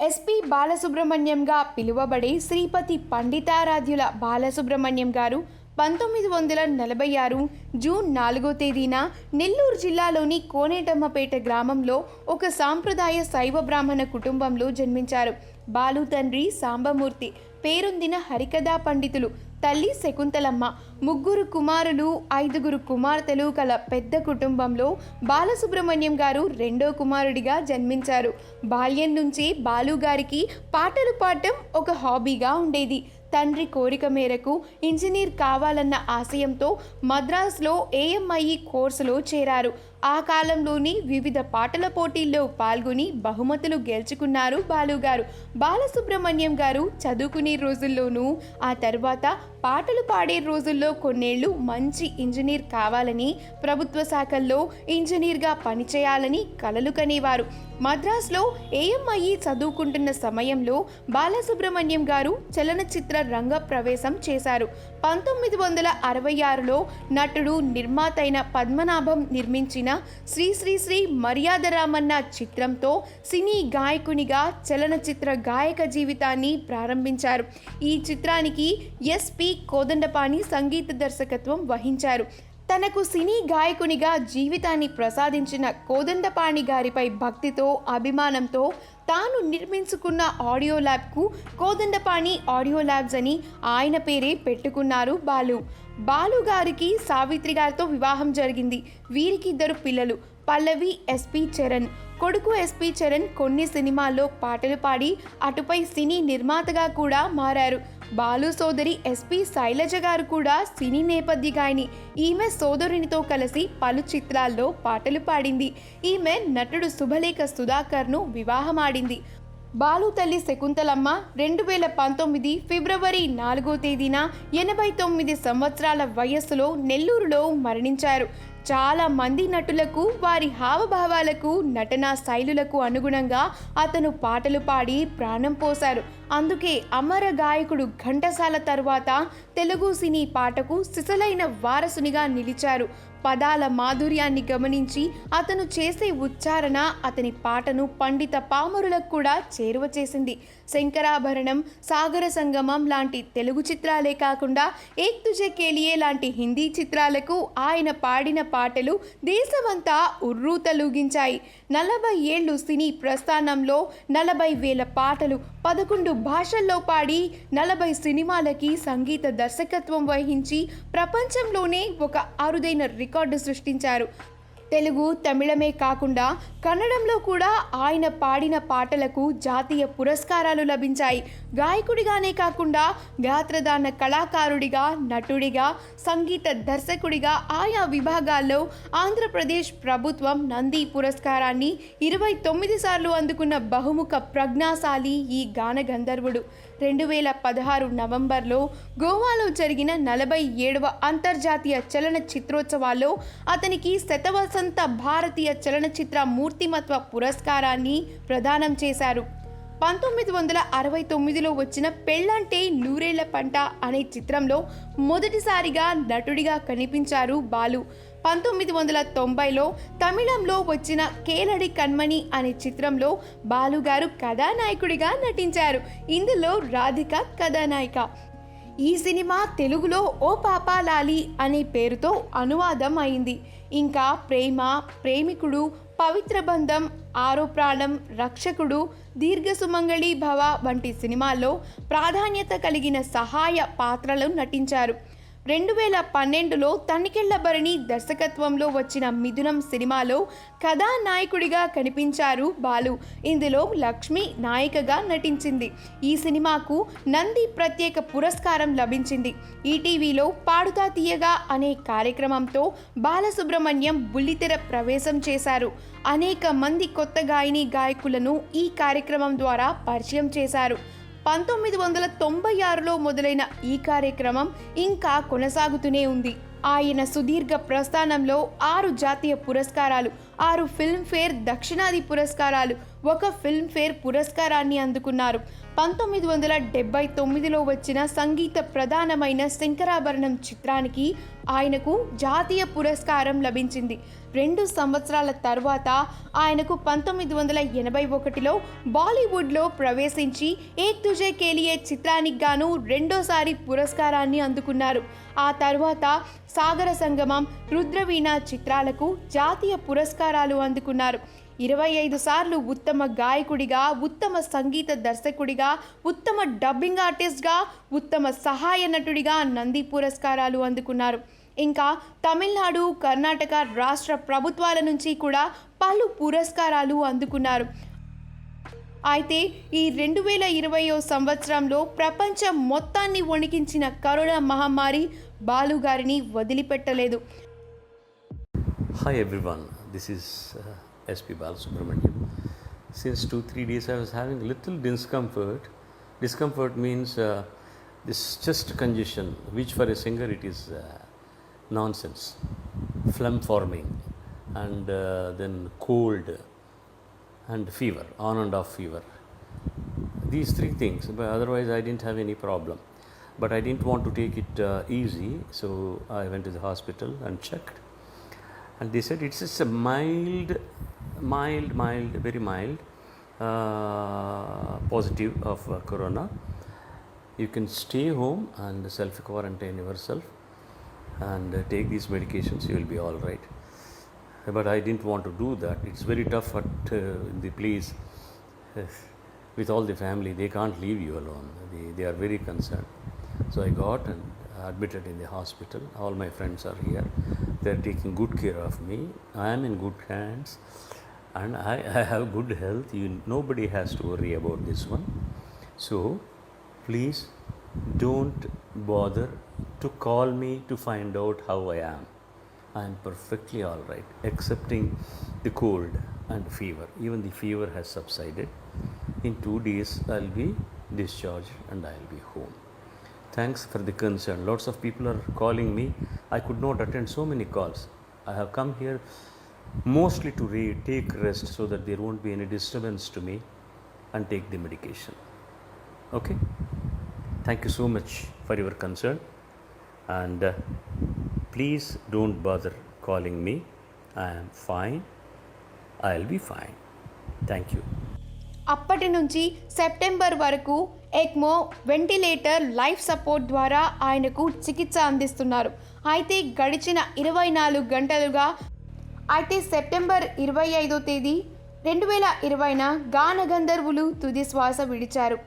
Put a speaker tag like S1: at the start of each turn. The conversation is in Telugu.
S1: ఎస్పి బాలసుబ్రహ్మణ్యంగా పిలువబడే శ్రీపతి పండితారాధ్యుల బాలసుబ్రహ్మణ్యం గారు పంతొమ్మిది వందల నలభై ఆరు జూన్ నాలుగో తేదీన నెల్లూరు జిల్లాలోని కోనేటమ్మపేట గ్రామంలో ఒక సాంప్రదాయ శైవ బ్రాహ్మణ కుటుంబంలో జన్మించారు. బాలు తండ్రి సాంబమూర్తి పేరొందిన హరికథా పండితులు తల్లి శకుంతలమ్మ. ముగ్గురు కుమారులు ఐదుగురు కుమార్తెలు కల పెద్ద కుటుంబంలో బాలసుబ్రహ్మణ్యం గారు రెండో కుమారుడిగా జన్మించారు. బాల్యం నుంచి బాలు గారికి పాటలు పాడటం ఒక హాబీగా ఉండేది. తండ్రి కోరిక మేరకు ఇంజనీర్ కావాలన్న ఆశయంతో మద్రాసులో ఏఎంఐ కోర్సులో చేరారు. ఆ కాలంలోని వివిధ పాటల పోటీల్లో పాల్గొని బహుమతులు గెలుచుకున్నారు బాలుగారు. బాలసుబ్రహ్మణ్యం గారు చదువుకునే రోజుల్లోనూ ఆ తర్వాత పాటలు పాడే రోజుల్లో కొన్నేళ్ళు మంచి ఇంజనీర్ కావాలని ప్రభుత్వ శాఖల్లో ఇంజనీర్గా పనిచేయాలని కలలు కనేవారు. మద్రాసులో ఏఎంఐ చదువుకుంటున్న సమయంలో బాలసుబ్రహ్మణ్యం గారు చలనచిత్ర రంగ ప్రవేశం చేశారు. పంతొమ్మిది వందల అరవై ఆరులో నటుడు నిర్మాత అయిన పద్మనాభం నిర్మించిన శ్రీ శ్రీ శ్రీ మర్యాదరామన్న చిత్రంతో సినీ గాయకునిగా చలనచిత్ర గాయక జీవితాన్ని ప్రారంభించారు. ఈ చిత్రానికి ఎస్పి కోదండపాణి సంగీత దర్శకత్వం వహించారు. తనకు సినీ గాయకునిగా జీవితాన్ని ప్రసాదించిన కోదండపాణి గారిపై భక్తితో అభిమానంతో తాను నిర్మించుకున్న ఆడియో ల్యాబ్కు కోదండపాణి ఆడియో ల్యాబ్స్ అని ఆయన పేరే పెట్టుకున్నారు బాలు. బాలు గారికి సావిత్రి గారితో వివాహం జరిగింది. వీరికి ఇద్దరు పిల్లలు పల్లవి ఎస్పి చరణ్. కొడుకు ఎస్పి చరణ్ కొన్ని సినిమాల్లో పాటలు పాడి అటుపై సినీ నిర్మాతగా కూడా మారారు. బాలు సోదరి ఎస్పి శైలజ గారు కూడా సినీ నేపథ్య గాయని ఈమె సోదరునితో కలిసి పలు చిత్రాల్లో పాటలు పాడింది. ఈమె నటుడు శుభలేఖ సుధాకర్ను వివాహమాడింది. బాలు తల్లి శకుంతలమ్మ రెండు వేల పంతొమ్మిది ఫిబ్రవరి నాలుగో తేదీన ఎనభై తొమ్మిది సంవత్సరాల వయస్సులో నెల్లూరులో మరణించారు. చాలా మంది నటులకు వారి హావభావాలకు నటనా శైలులకు అనుగుణంగా అతను పాటలు పాడి ప్రాణం పోశారు. అందుకే అమర గాయకుడు ఘంటసాల తర్వాత తెలుగు సినీ పాటకు సిసలైన వారసునిగా నిలిచారు. పదాల మాధుర్యాన్ని గమనించి అతను చేసే ఉచ్చారణ అతని పాటను పండిత పామరులకు కూడా చేరువ చేసింది. శంకరాభరణం సాగర సంగమం లాంటి తెలుగు చిత్రాలే కాకుండా ఏక్ తుజే కేలియే లాంటి హిందీ చిత్రాలకు ఆయన పాడిన పాటలు దేశమంతా ఉర్రూతలూగించాయి నలభై ఏళ్ళు సినీ ప్రస్థానంలో నలభై వేల పాటలు పదకొండు భాషల్లో పాడి నలభై సినిమాలకి సంగీత దర్శకత్వం వహించి ప్రపంచంలోనే ఒక అరుదైన రికార్డు సృష్టించారు. తెలుగు తమిళమే కాకుండా కన్నడంలో కూడా ఆయన పాడిన పాటలకు జాతీయ పురస్కారాలు లభించాయి. గాయకుడిగానే కాకుండా గాత్రదాన కళాకారుడిగా నటుడిగా సంగీత దర్శకుడిగా ఆయా విభాగాల్లో ఆంధ్రప్రదేశ్ ప్రభుత్వం నంది పురస్కారాన్ని ఇరవై తొమ్మిది సార్లు అందుకున్న బహుముఖ ప్రజ్ఞాశాలి ఈ గాన గంధర్వుడు. రెండు వేల పదహారు నవంబర్లో గోవాలో జరిగిన నలభై ఏడవ అంతర్జాతీయ చలన చిత్రోత్సవాల్లో అతనికి శతవసంత భారతీయ చలనచిత్ర మూర్తిమత్వ పురస్కారాన్ని ప్రదానం చేశారు. పంతొమ్మిది వందల అరవై తొమ్మిదిలో వచ్చిన పెళ్ళంటే నూరేళ్ళ పంట అనే చిత్రంలో మొదటిసారిగా నటుడిగా కనిపించారు బాలు. పంతొమ్మిది వందల తొంభైలో తమిళంలో వచ్చిన కేలడి కన్మణి అనే చిత్రంలో బాలుగారు కథానాయకుడిగా నటించారు. ఇందులో రాధిక కథానాయిక ఈ సినిమా తెలుగులో ఓ పాపాలాలి అనే పేరుతో అనువాదం అయింది ఇంకా ప్రేమ ప్రేమికుడు పవిత్ర బంధం ఆరో ప్రాణం రక్షకుడు దీర్ఘ సుమంగళి భవ వంటి సినిమాల్లో ప్రాధాన్యత కలిగిన సహాయ పాత్రలు నటించారు. రెండు వేల పన్నెండులో తనికెళ్ళ భరణి దర్శకత్వంలో వచ్చిన మిథునం సినిమాలో కథానాయకుడిగా కనిపించారు బాలు. ఇందులో లక్ష్మి నాయికగా నటించింది. ఈ సినిమాకు నంది ప్రత్యేక పురస్కారం లభించింది. ఈటీవీలో పాడుతా తీయగా అనే కార్యక్రమంతో బాలసుబ్రహ్మణ్యం బుల్లితెర ప్రవేశం చేశారు. అనేక మంది కొత్త గాయని గాయకులను ఈ కార్యక్రమం ద్వారా పరిచయం చేశారు. పంతొమ్మిది వందల తొంభై ఆరులో మొదలైన ఈ కార్యక్రమం ఇంకా కొనసాగుతూనే ఉంది. ఆయన సుదీర్ఘ ప్రస్థానంలో ఆరు జాతీయ పురస్కారాలు ఆరు ఫిల్మ్ఫేర్ దక్షిణాది పురస్కారాలు ఒక ఫిల్మ్ఫేర్ పురస్కారాన్ని అందుకున్నారు. పంతొమ్మిది వందల డెబ్బై తొమ్మిదిలో వచ్చిన సంగీత ప్రధానమైన శంకరాభరణం చిత్రానికి ఆయనకు జాతీయ పురస్కారం లభించింది. రెండు సంవత్సరాల తర్వాత ఆయనకు పంతొమ్మిది వందల ఎనభై ఒకటిలో బాలీవుడ్లో ప్రవేశించి ఏక్ తుజే కేలియే చిత్రానికి గాను రెండోసారి పురస్కారాన్ని అందుకున్నారు. ఆ తర్వాత సాగర సంగమం రుద్రవీణ చిత్రాలకు జాతీయ పురస్కారాలు అందుకున్నారు. ఇరవై ఐదు సార్లు ఉత్తమ గాయకుడిగా ఉత్తమ సంగీత దర్శకుడిగా ఉత్తమ డబ్బింగ్ ఆర్టిస్ట్గా ఉత్తమ సహాయ నటుడిగా నంది పురస్కారాలు అందుకున్నారు. ఇంకా తమిళనాడు కర్ణాటక రాష్ట్ర ప్రభుత్వాల నుంచి కూడా పలు పురస్కారాలు అందుకున్నారు. అయితే ఈ రెండు వేల ఇరవయో సంవత్సరంలో ప్రపంచం మొత్తాన్ని వణికించిన కరోనా మహమ్మారి బాలుగారిని వదిలిపెట్టలేదు.
S2: Hi everyone this is SP Balasubramaniam. Since two three days I was having little discomfort. Discomfort means uh, this chest congestion, which for a singer it is uh, nonsense, phlegm forming, and uh, then cold and fever, on and off fever. These three things, but otherwise I didn't have any problem. But I didn't want to take it uh, easy, so I went to the hospital and checked and they said it's just a mild mild mild very mild uh, positive of uh, corona. You can stay home and self quarantine yourself and uh, take these medications you will be all right. But i didn't want to do that. It's very tough at uh, the place with all the family. They can't leave you alone. They, they are very concerned. So i got and admitted in the hospital. All my friends are here. They're taking good care of me. I am in good hands and i, I have good health you, nobody has to worry about this one so please don't bother to call me to find out how i am I am perfectly all right, excepting the cold and fever. Even the fever has subsided. In two days, I'll be discharged and I'll be home. Thanks for the concern. Lots of people are calling me. I could not attend so many calls. I have come here mostly to re- take rest so that there won't be any disturbance to me and take the medication. Okay? Thank you so much for your concern and uh, please don't bother calling me. I am fine. I'll be fine. Thank you.
S1: అప్పటి నుంచి సెప్టెంబర్ వరకు ఎక్మో వెంటిలేటర్ లైఫ్ సపోర్ట్ ద్వారా ఆయనకు చికిత్స అందిస్తున్నారు అయితే గడిచిన ఇరవై నాలుగు గంటలుగా అయితే సెప్టెంబర్ ఇరవై ఐదో తేదీ రెండు వేల ఇరవైన గాన గంధర్వులు తుది శ్వాస విడిచారు.